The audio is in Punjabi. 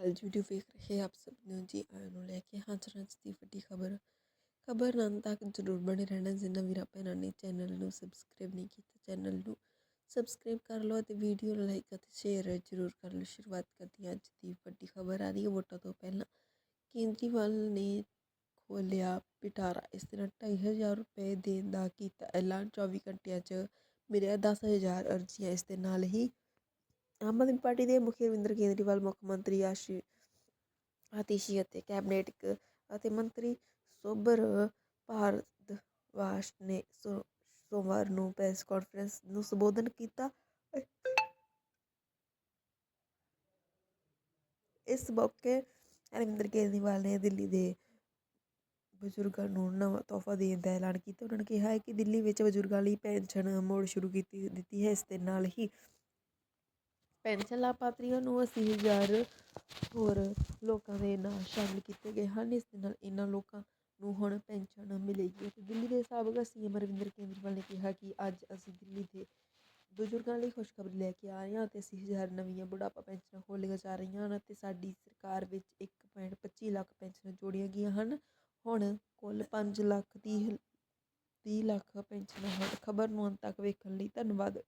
ਅਕਾਲ ਜੀ ਵੀਡੀਓ ਵੇਖ ਰਹੇ ਆਪ ਸਭ ਨੂੰ ਜੀ, ਆਇਆਂ ਨੂੰ ਲੈ ਕੇ ਹਾਜ਼ਰ ਦੀ ਵੱਡੀ ਖਬਰ। ਖਬਰ ਨਾਲ ਤੱਕ ਜਰੂਰ ਬਣੇ ਰਹਿਣਾ ਜਿਨ੍ਹਾਂ ਵੀਰਾਂ ਭੈਣਾਂ ਨੇ ਚੈਨਲ ਨੂੰ ਸਬਸਕ੍ਰਾਈਬ ਨਹੀਂ ਕੀਤਾ ਚੈਨਲ ਨੂੰ ਸਬਸਕ੍ਰਾਈਬ ਕਰ ਲਓ ਅਤੇ ਵੀਡੀਓ ਨੂੰ ਲਾਈਕ ਅਤੇ ਸ਼ੇਅਰ ਜਰੂਰ ਕਰ ਲਓ। ਸ਼ੁਰੂਆਤ ਕਰਦੀ ਹਾਂ ਅੱਜ ਦੀ ਵੱਡੀ ਖਬਰ। ਆ ਰਹੀ ਹੈ ਵੋਟਾਂ ਤੋਂ ਪਹਿਲਾਂ ਕੇਜਰੀਵਾਲ ਨੇ ਖੋਲਿਆ ਪਿਟਾਰਾ। ਇਸ ਦੇ ਨਾਲ 2500 ਰੁਪਏ ਦੇਣ ਦਾ ਕੀਤਾ ਐਲਾਨ। 24 ਘੰਟਿਆਂ 'ਚ ਮਿਲਿਆ 10000 ਅਰਜ਼ੀਆਂ। ਇਸ ਦੇ ਨਾਲ ਹੀ ਆਮ ਆਦਮੀ ਪਾਰਟੀ ਦੇ ਮੁਖੀ ਰਵਿੰਦਰ ਕੇਜਰੀਵਾਲ, ਮੁੱਖ ਮੰਤਰੀ ਆਸ਼ੀ ਆਤੀਸ਼ੀ ਅਤੇ ਕੈਬਨਿਟ ਅਤੇ ਮੰਤਰੀ ਸੋਬਰ ਭਾਰਦਵਾਜ ਨੇ ਸੋਮਵਾਰ ਨੂੰ ਪ੍ਰੈਸ ਕਾਨਫਰੰਸ ਨੂੰ ਸੰਬੋਧਨ ਕੀਤਾ। ਇਸ ਮੌਕੇ ਰਵਿੰਦਰ ਕੇਜਰੀਵਾਲ ਨੇ ਦਿੱਲੀ ਦੇ ਬਜ਼ੁਰਗਾਂ ਨੂੰ ਨਵਾਂ ਤੋਹਫਾ ਦੇਣ ਦਾ ਐਲਾਨ ਕੀਤਾ। ਉਹਨਾਂ ਨੇ ਕਿਹਾ ਹੈ ਕਿ ਦਿੱਲੀ ਵਿੱਚ ਬਜ਼ੁਰਗਾਂ ਲਈ ਪੈਨਸ਼ਨ ਮੋੜ ਸ਼ੁਰੂ ਕੀਤੀ, ਦਿੱਤੀ ਹੈ। ਇਸ ਦੇ ਨਾਲ ਹੀ ਪੈਨਸ਼ਨ ਲਾਭਪਾਤਰੀਆਂ ਨੂੰ ਅੱਸੀ ਹਜ਼ਾਰ ਹੋਰ ਲੋਕਾਂ ਦੇ ਨਾਂ ਸ਼ਾਮਿਲ ਕੀਤੇ ਗਏ ਹਨ। ਇਸ ਦੇ ਨਾਲ ਇਹਨਾਂ ਲੋਕਾਂ ਨੂੰ ਹੁਣ ਪੈਨਸ਼ਨ ਮਿਲੇਗੀ। ਅਤੇ ਦਿੱਲੀ ਦੇ ਸਾਬਕਾ ਸੀਐਮ ਅਰਵਿੰਦਰ ਕੇਜਰੀਵਾਲ ਨੇ ਕਿਹਾ ਕਿ ਅੱਜ ਅਸੀਂ ਦਿੱਲੀ ਦੇ ਬਜ਼ੁਰਗਾਂ ਲਈ ਖੁਸ਼ਖਬਰੀ ਲੈ ਕੇ ਆ ਰਹੇ ਹਾਂ ਅਤੇ 80000 ਨਵੀਆਂ ਬੁਢਾਪਾ ਪੈਨਸ਼ਨਾਂ ਖੋਲ੍ਹੀਆਂ ਜਾ ਰਹੀਆਂ ਹਨ ਅਤੇ ਸਾਡੀ ਸਰਕਾਰ ਵਿੱਚ 1.25 ਲੱਖ ਪੈਨਸ਼ਨਾਂ ਜੋੜੀਆਂ ਗਈਆਂ ਹਨ। ਹੁਣ ਕੁੱਲ 5 ਲੱਖ ਤੀਹ ਤੀਹ ਲੱਖ ਪੈਨਸ਼ਨਾਂ ਹਨ। ਖਬਰ ਨੂੰ ਅੰਤ ਤੱਕ ਵੇਖਣ ਲਈ ਧੰਨਵਾਦ।